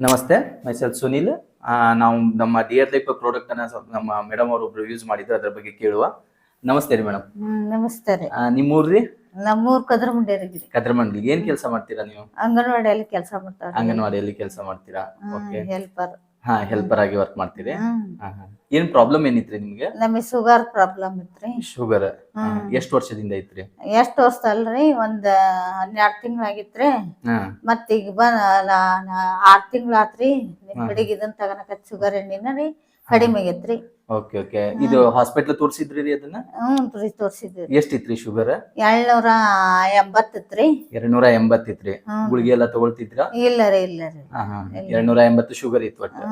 ನಮಸ್ತೆ ಮೈಸೆಲ್ ಸುನಿಲ್. ನಾವು ನಮ್ಮ ಡಿಯರ್ ಲೈಫ್ ಪ್ರಾಡಕ್ಟ್ ಅನ್ನ ಸ್ವಲ್ಪ ನಮ್ಮ ಮೇಡಮ್ ಅವರು ಒಬ್ರು ಯೂಸ್ ಮಾಡಿದ್ರು ಅದ್ರ ಬಗ್ಗೆ ಕೇಳುವ. ನಮಸ್ತೆ ರೀ ಮೇಡಮ್ ನಮಸ್ತೆ ರೀ. ನಿಮ್ಮ ಊರ್ರಿ ನಮ್ಮೂರ್ ಕದ್ರಮಂಡಿ ಕದ್ರಮಂಡಿ ಏನ್ ಕೆಲಸ ಮಾಡ್ತೀರಾ ನೀವು? ಅಂಗನವಾಡಿಯಲ್ಲಿ ಕೆಲಸ ಮಾಡ್ತಾರೆ ಅಂಗನವಾಡಿಯಲ್ಲಿ ಕೆಲಸ ಮಾಡ್ತೀರಾ? ಓಕೆ ಹೆಲ್ಪರ್ ಹಾ ಹೆಲ್ಪರ್ ಆಗಿ ವರ್ಕ್ ಮಾಡ್ತೀರಿ. ಹ್ಮ್. ಹಾ, ಹಾ. ಏನ್ ಪ್ರಾಬ್ಲಮ್ ಏನಿತ್ರಿ ನಿಮ್ಗೆ? ನಮಗೆ ಶುಗರ್ ಪ್ರಾಬ್ಲಮ್ ಇತ್ರಿ. ಶುಗರ್. ಎಷ್ಟು ವರ್ಷದಿಂದ ಐತ್ರಿ? ಎಷ್ಟು ವರ್ಷ ಅಲ್ರಿ? ಒಂದ್ ಹನ್ನೆರಡ್ ತಿಂಗಳಾಗಿತ್ರಿ ಮತ್ ಈಗ ಬ ಆರ್ ತಿಂಗಳ ಆತ್ರಿ. ನಿಮ್ ಕಡೆಗೆ ಇದನ್ ತಗನಕ ಶುಗರ್ ಎಣ್ಣಿನ ರೀ ಕಡಿಮೆ ಆಗೈತ್ರಿ. Okay okay. ಇದು ಹಾಸ್ಪಿಟಲ್ ತೋರ್ಸಿದ್ರಿ ರೀ ಅದನ್ನ? ಹ್ಮ್ ರೀ ತೋರ್ಸಿದ್ವಿ ಎಷ್ಟಿತ್ರಿ ಶುಗರ್ ಏಳ್ನೂರ ಎಂಬತ್ತಿತ್ರಿ ಎರಡ್ನೂರ ಎಂಬತ್ತಿತ್ರಿ. ಗುಳಿಗೆ ಎಲ್ಲ ತಗೊಳ್ತಿದ್ರ? ಇಲ್ಲ ರೀ ಇಲ್ಲ ರೀ. ಹಾ ಹಾ. ಎರಡ್ ನೂರ ಎಂಬತ್ತು ಶುಗರ್ ಇತ್ತು ಒಟ್ಟು.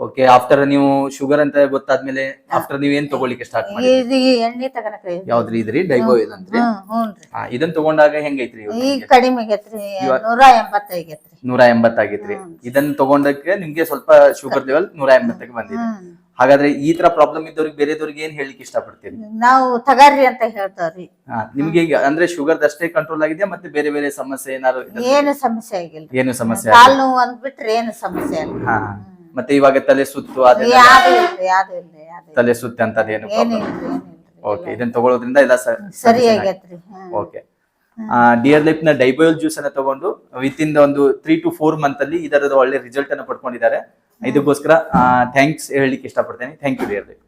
ಓಕೆ ಆಫ್ಟರ್ ನೀವು ಶುಗರ್ ಅಂತ ಗೊತ್ತಾದ್ಮೇಲೆ ಆಫ್ಟರ್ ನೀವ್ ಏನ್ ತಗೊಳ್ಳಿಕ್ಕೆ ಸ್ಟಾರ್ಟ್ ಮಾಡಿ ಇದು ಈ ಎಣ್ಣೆ ತಗನಕ ರೀ ಯಾವ್ದ್ರಿ ಇದ್ರಿ? ಡೈಗೋ ಇದಂತ್ರಿ ಹ್ಮ್ ಹ್ಞೂನ್ರಿ. ಹಾ, ಇದನ್ ತಗೊಂಡಾಗ ಹೆಂಗೈತ್ರಿ ಇವಾಗ ಈಗ ನಿಮ್ಗೆ? ಕಡಿಮೆ ಆಗೈತ್ರಿ ನೂರ ಎಂಬತ್ತಾಗೈತ್ರಿ ಇದನ್ನ ತಗೊಂಡಕ್ಕೆ ನಿಮ್ಗೆ ಸ್ವಲ್ಪ ಶುಗರ್ ಲೆವೆಲ್ ನೂರ ಎಂಬತ್ತಕ್ಕೆ ಬಂದಿದೆ. ಹಾಗಾದ್ರೆ ಈ ತರ ಪ್ರಾಬ್ಲಮ್ ಇದ್ದವ್ರಿಗೆ ಬೇರೆದವ್ರಿಗೆ ಏನ್ ಹೇಳಿಕ್ಕೆ ಇಷ್ಟಪಡ್ತೀರಿ? ನಾವು ತಗಾರ್ರಿ ಅಂತ ಹೇಳ್ತಾವ್ರಿ. ಹಾ, ನಿಮ್ಗೆ ಈಗ ಅಂದ್ರೆ ಶುಗರ್ ಅಷ್ಟೇ ಕಂಟ್ರೋಲ್ ಆಗಿದೆಯಾ ಮತ್ತೆ ಬೇರೆ ಬೇರೆ ಸಮಸ್ಯೆ ಏನಾದ್ರು ಏನು ಸಮಸ್ಯೆ ಆಗಿಲ್ಲ. ಏನು ಸಮಸ್ಯೆ ಕಾಲ್ ನೋವು ಅಂದ್ಬಿಟ್ರೆ ಏನು ಸಮಸ್ಯೆ ಇಲ್ಲ. ಹಾ. ಮತ್ತೆ ಇವಾಗ ತಲೆ ಸುತ್ತು ಅದೆಲ್ಲ. ತಲೆ ಸುತ್ತ ಅಂತ ಏನಿಲ್ರಿ ಓಕೆ ಇದನ್ನ ತಗೊಳ್ಳೋದ್ರಿಂದ ಎಲ್ಲ ಸರ್ ಸರಿ ಓಕೆ ಡಿಯರ್ ಲೈಫ್ನ ಡೈಬಯೋಲ್ ಜ್ಯೂಸ್ ಅನ್ನ ತಗೊಂಡು ವಿತ್ ಇನ್ ಒಂದು ತ್ರೀ ಟು ಫೋರ್ ಮಂತ್ ಅಲ್ಲಿ ಇದರ ಒಳ್ಳೆ ರಿಸಲ್ಟ್ ಅನ್ನ ಪಡ್ಕೊಂಡಿದ್ದಾರೆ. ಇದಕ್ಕೋಸ್ಕರ ಥ್ಯಾಂಕ್ಸ್ ಹೇಳಲಿಕ್ಕೆ ಇಷ್ಟಪಡ್ತೇನೆ. Thank you dear life